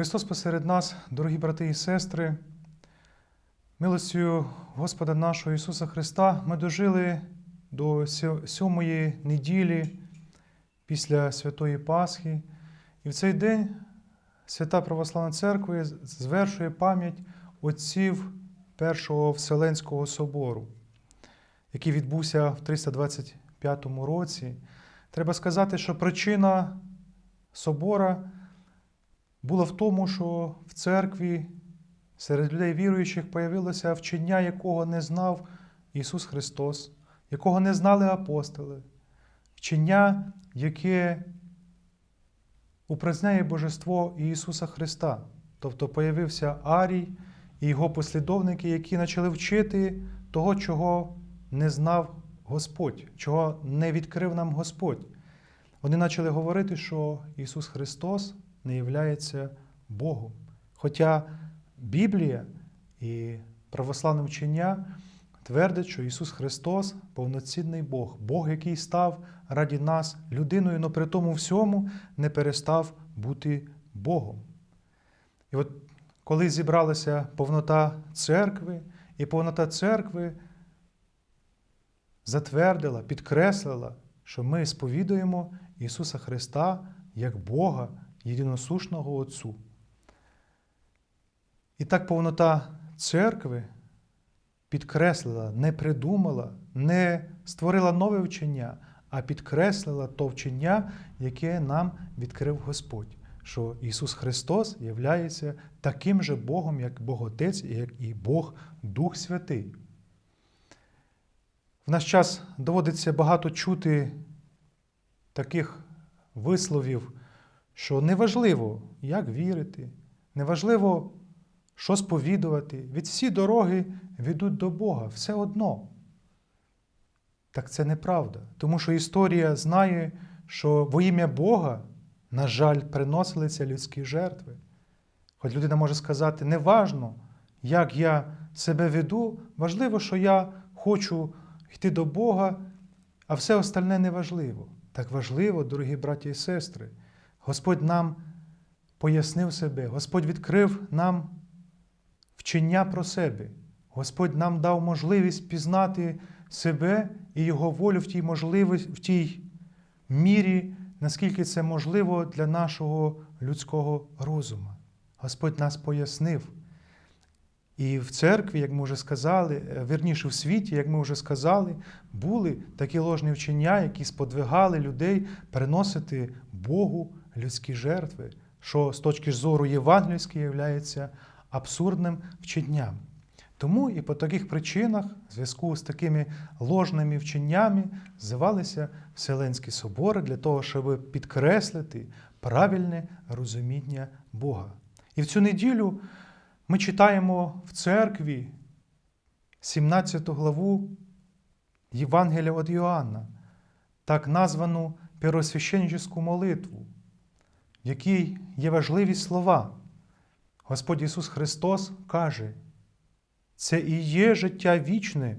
Христос посеред нас, дорогі брати і сестри, милостю Господа нашого Ісуса Христа, ми дожили до сьомої неділі після Святої Пасхи. І в цей день Свята Православна Церква звершує пам'ять отців Першого Вселенського собору, який відбувся в 325 році. Треба сказати, що причина собора була в тому, що в церкві серед людей віруючих появилося вчення, якого не знав Ісус Христос, якого не знали апостоли, вчення, яке упраздняє Божество Ісуса Христа. Тобто появився Арій і його послідовники, які почали вчити того, чого не знав Господь, чого не відкрив нам Господь. Вони почали говорити, що Ісус Христос не являється Богом. Хоча Біблія і православне вчення твердить, що Ісус Христос повноцінний Бог, Бог, який став раді нас людиною, але при тому всьому не перестав бути Богом. І от коли зібралася повнота церкви, і повнота церкви затвердила, підкреслила, що ми сповідуємо Ісуса Христа як Бога, єдиносушного Отцу. І так повнота церкви підкреслила, не придумала, не створила нове вчення, а підкреслила то вчення, яке нам відкрив Господь, що Ісус Христос є таким же Богом, як Бог Отець, як і Бог Дух Святий. В наш час доводиться багато чути таких висловів, що неважливо, як вірити, неважливо, що сповідувати. Від всі дороги ведуть до Бога, все одно. Так це неправда. Тому що історія знає, що во ім'я Бога, на жаль, приносилися людські жертви. Хоч людина може сказати, неважно, як я себе веду, важливо, що я хочу йти до Бога, а все остальне не важливо. Так важливо, дорогі браті і сестри. Господь нам пояснив себе, Господь відкрив нам вчення про себе. Господь нам дав можливість пізнати себе і Його волю в тій можливості, в тій мірі, наскільки це можливо для нашого людського розуму. Господь нас пояснив. І в церкві, як ми вже сказали, верніше в світі, як ми вже сказали, були такі ложні вчення, які сподвигали людей переносити Богу людські жертви, що з точки зору євангельської є абсурдним вченням. Тому і по таких причинах, в зв'язку з такими ложними вченнями, зивалися Вселенські собори для того, щоб підкреслити правильне розуміння Бога. І в цю неділю ми читаємо в церкві 17 главу Євангелія від Іоанна, так названу первосвященническу молитву, якій є важливі слова. Господь Ісус Христос каже, це і є життя вічне,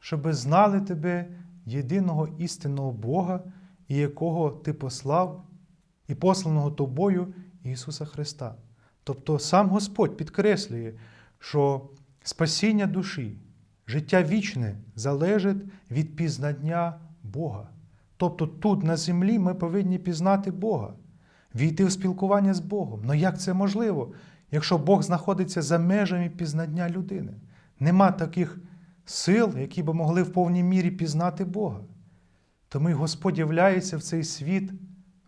щоби знали Тебе, єдиного істинного Бога, і якого Ти послав, і посланого Тобою Ісуса Христа. Тобто сам Господь підкреслює, що спасіння душі, життя вічне залежить від пізнання Бога. Тобто тут на землі ми повинні пізнати Бога, війти в спілкування з Богом. Ну як це можливо, якщо Бог знаходиться за межами пізнання людини? Нема таких сил, які би могли в повній мірі пізнати Бога. Тому й Господь являється в цей світ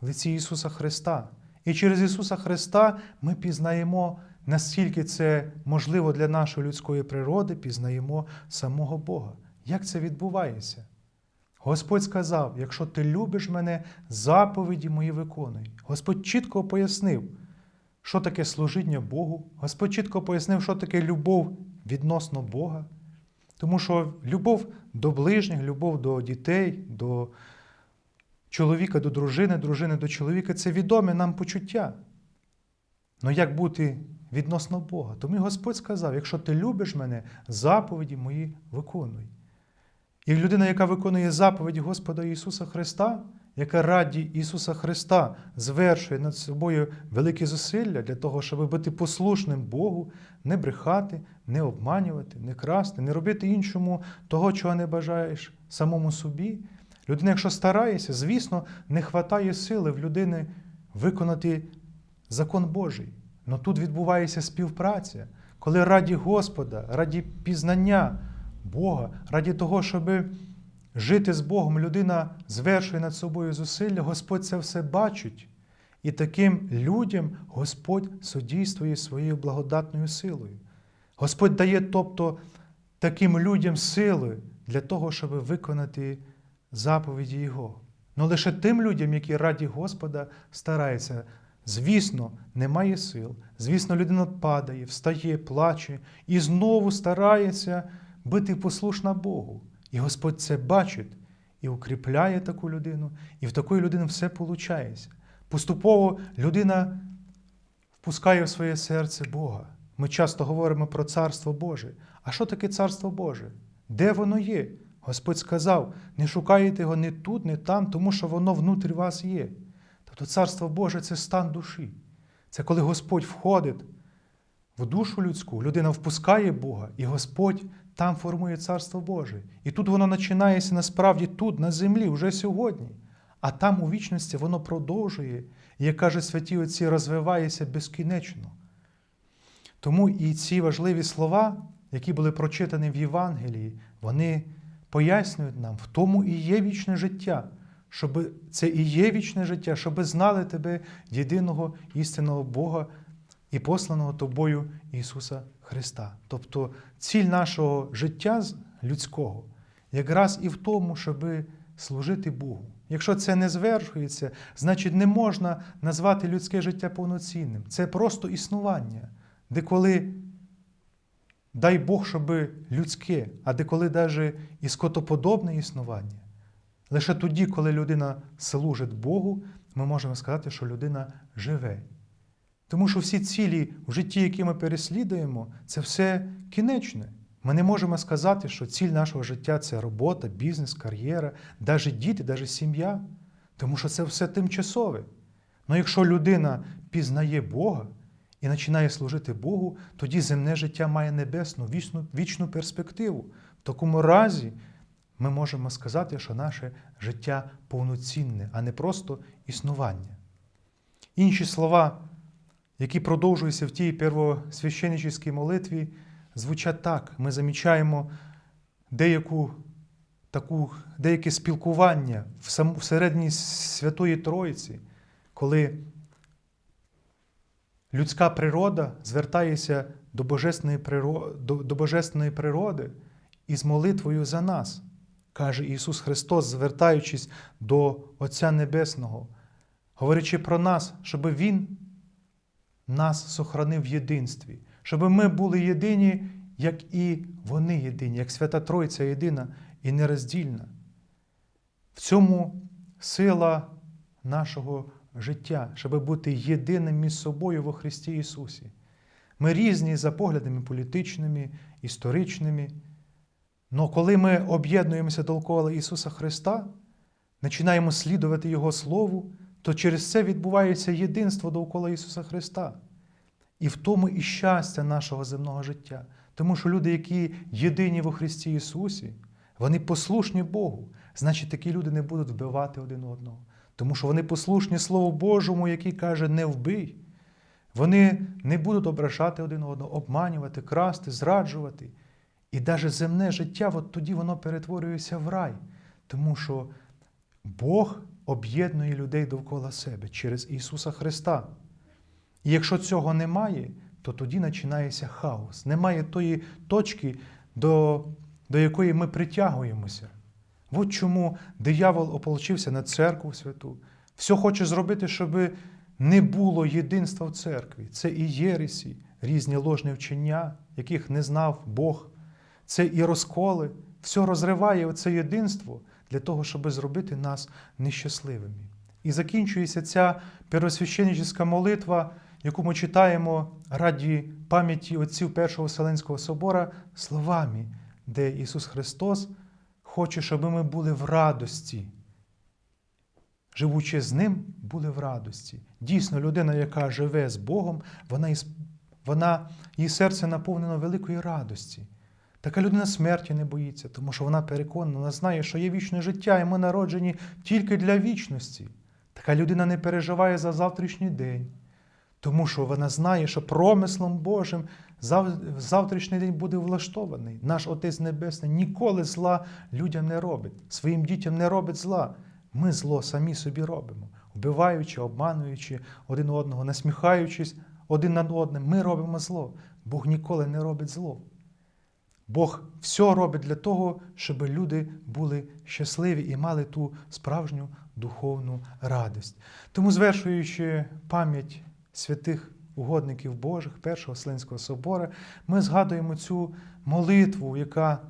в лиці Ісуса Христа. І через Ісуса Христа ми пізнаємо, наскільки це можливо для нашої людської природи, пізнаємо самого Бога. Як це відбувається? Господь сказав: якщо ти любиш мене, заповіді мої виконуй. Господь чітко пояснив, що таке служіння Богу. Господь чітко пояснив, що таке любов відносно Бога. Тому що любов до ближніх, любов до дітей, до чоловіка до дружини, дружини до чоловіка це відоме нам почуття. Ну як бути відносно Бога? Тому Господь сказав: якщо ти любиш мене, заповіді мої виконуй. І людина, яка виконує заповіді Господа Ісуса Христа, яка раді Ісуса Христа звершує над собою великі зусилля для того, щоб бути послушним Богу, не брехати, не обманювати, не красти, не робити іншому того, чого не бажаєш самому собі. Людина, якщо старається, звісно, не вистачає сили в людини виконати закон Божий. Но тут відбувається співпраця, коли раді Господа, раді пізнання Бога, раді того, щоб жити з Богом, людина звершує над собою зусилля, Господь це все бачить. І таким людям Господь содійствує своєю благодатною силою. Господь дає, тобто, таким людям сили для того, щоб виконати заповіді Його. Но лише тим людям, які раді Господа стараються, звісно, немає сил. Звісно, людина падає, встає, плаче і знову старається бути послушна Богу. І Господь це бачить і укріпляє таку людину, і в такої людини все виходить. Поступово людина впускає в своє серце Бога. Ми часто говоримо про Царство Боже. А що таке Царство Боже? Де воно є? Господь сказав: не шукайте його не тут, не там, тому що воно внутрі вас є. Тобто Царство Боже це стан душі. Це коли Господь входить в душу людську, людина впускає Бога, і Господь там формує Царство Боже. І тут воно починається насправді тут, на землі, вже сьогодні. А там у вічності воно продовжує, як каже святі Отці, розвивається безкінечно. Тому і ці важливі слова, які були прочитані в Євангелії, вони пояснюють нам, в тому і є вічне життя, щоб це і є вічне життя, щоб знали тебе, єдиного істинного Бога і посланого тобою Ісуса Христа. Тобто ціль нашого життя людського якраз і в тому, щоб служити Богу. Якщо це не звершується, значить не можна назвати людське життя повноцінним. Це просто існування, де коли, дай Бог, щоб людське, а де коли навіть і скотоподобне існування. Лише тоді, коли людина служить Богу, ми можемо сказати, що людина живе. Тому що всі цілі в житті, які ми переслідуємо, це все кінечне. Ми не можемо сказати, що ціль нашого життя це робота, бізнес, кар'єра, навіть діти, навіть сім'я. Тому що це все тимчасове. Але якщо людина пізнає Бога і починає служити Богу, тоді земне життя має небесну, вічну, вічну перспективу. В такому разі ми можемо сказати, що наше життя повноцінне, а не просто існування. Інші слова, які продовжуються в тій первосвященническій молитві, звучать так. Ми замічаємо деяку, таку, деяке спілкування всередині Святої Троїці, коли людська природа звертається до божественної, природи, до, до божественної природи із молитвою за нас, каже Ісус Христос, звертаючись до Отця Небесного, говорячи про нас, щоб Він нас сохранив в єдинстві, щоб ми були єдині, як і вони єдині, як Свята Тройця єдина і нероздільна. В цьому сила нашого життя, щоб бути єдиним між собою во Христі Ісусі. Ми різні за поглядами політичними, історичними. Але коли ми об'єднуємося довкола Ісуса Христа, починаємо слідувати Його Слову, то через це відбувається єдинство довкола Ісуса Христа. І в тому і щастя нашого земного життя. Тому що люди, які єдині во Христі Ісусі, вони послушні Богу. Значить, такі люди не будуть вбивати один одного. Тому що вони послушні Слову Божому, який каже, не вбий. Вони не будуть ображати один одного, обманювати, красти, зраджувати. І навіть земне життя, от тоді воно перетворюється в рай. Тому що Бог об'єднує людей довкола себе через Ісуса Христа. І якщо цього немає, то тоді починається хаос. Немає тої точки, до, до якої ми притягуємося. От чому диявол ополчився на церкву святу. Все хоче зробити, щоб не було єдинства в церкві. Це і єресі, різні ложні вчення, яких не знав Бог. Це і розколи. Все розриває оце єдинство для того, щоб зробити нас нещасливими. І закінчується ця первосвященническа молитва, яку ми читаємо раді пам'яті отців Першого Вселенського собора словами, де Ісус Христос хоче, щоб ми були в радості живучи з ним, були в радості. Дійсно, людина, яка живе з Богом, вона, вона, її серце наповнено великої радості. Така людина смерті не боїться, тому що вона переконана, вона знає, що є вічне життя, і ми народжені тільки для вічності. Така людина не переживає за завтрашній день, тому що вона знає, що промислом Божим зав- завтрашній день буде влаштований. Наш Отець Небесний ніколи зла людям не робить, своїм дітям не робить зла. Ми зло самі собі робимо, вбиваючи, обмануючи один одного, насміхаючись один над одним. Ми робимо зло. Бог ніколи не робить зло. Бог все робить для того, щоб люди були щасливі і мали ту справжню духовну радість. Тому, звершуючи пам'ять святих угодників Божих, Першого Вселенського собора, ми згадуємо цю молитву, яка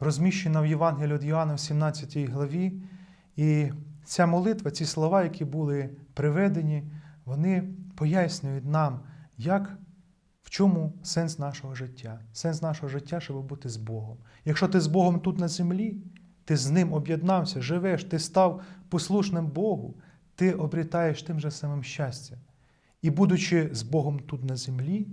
розміщена в Євангелії від Іоанна в 17 главі. І ця молитва, ці слова, які були приведені, вони пояснюють нам, як в чому сенс нашого життя? Сенс нашого життя, щоб бути з Богом. Якщо ти з Богом тут на землі, ти з Ним об'єднався, живеш, ти став послушним Богу, ти обрітаєш тим же самим щастя. І, будучи з Богом тут на землі,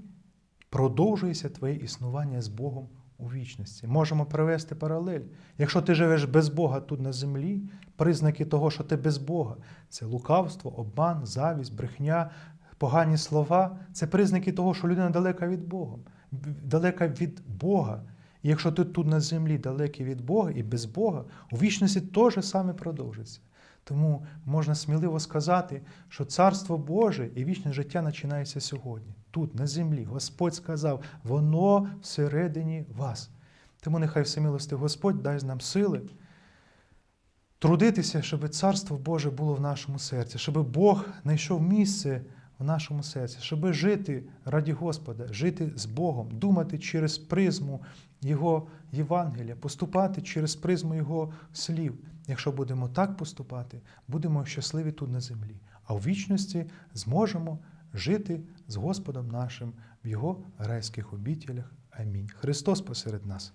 продовжується твоє існування з Богом у вічності. Можемо привести паралель. Якщо ти живеш без Бога тут на землі, признаки того, що ти без Бога, це лукавство, обман, завість, брехня, погані слова це признаки того, що людина далека від Бога, далека від Бога. І якщо ти тут на землі далекий від Бога і без Бога, у вічності теж саме продовжиться. Тому можна сміливо сказати, що Царство Боже і вічне життя починається сьогодні, тут, на землі. Господь сказав, воно всередині вас. Тому нехай всемилостив Господь дасть нам сили трудитися, щоб Царство Боже було в нашому серці, щоб Бог знайшов місце в нашому серці, щоб жити раді Господа, жити з Богом, думати через призму Його Євангелія, поступати через призму Його слів. Якщо будемо так поступати, будемо щасливі тут на землі, а в вічності зможемо жити з Господом нашим в Його райських обітелях. Амінь. Христос посеред нас.